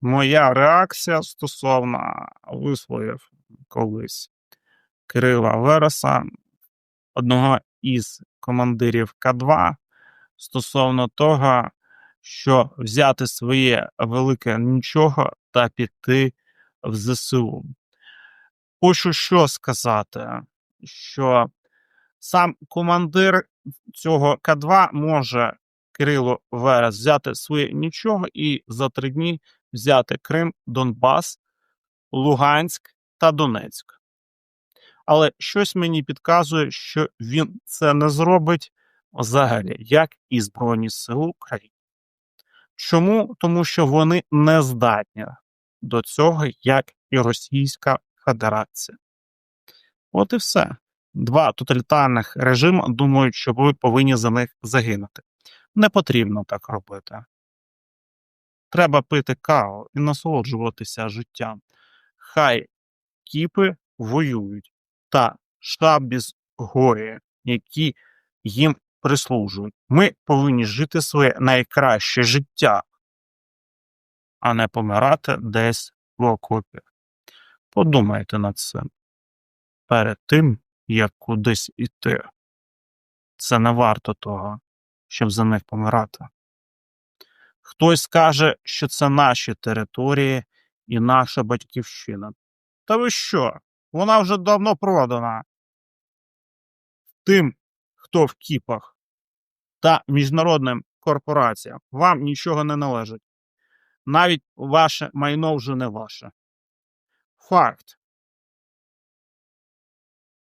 моя реакція стосовно висловів колись Кирила Вереса, одного із командирів К2, стосовно того, що взяти своє велике нічого та піти в ЗСУ. Хочу що сказати, що сам командир цього К2 може Кирило Верес взяти своє нічого і за три дні взяти Крим, Донбас, Луганськ та Донецьк. Але щось мені підказує, що він це не зробить взагалі, як і Збройні Сили України. Чому? Тому що вони не здатні до цього, як і Російська Федерація. От і все. Два тоталітарних режими думають, що ви повинні за них загинути. Не потрібно так робити. Треба пити каву і насолоджуватися життям. Хай кіпи воюють та штабіз гої, які їм прислужують. Ми повинні жити своє найкраще життя, а не помирати десь в окопі. Подумайте над цим перед тим, як кудись іти. Це не варто того, щоб за них помирати. Хтось скаже, що це наші території і наша батьківщина. Та ви що? Вона вже давно продана. Тим, хто в кіпах та міжнародним корпораціям вам нічого не належить. Навіть ваше майно вже не ваше. Факт.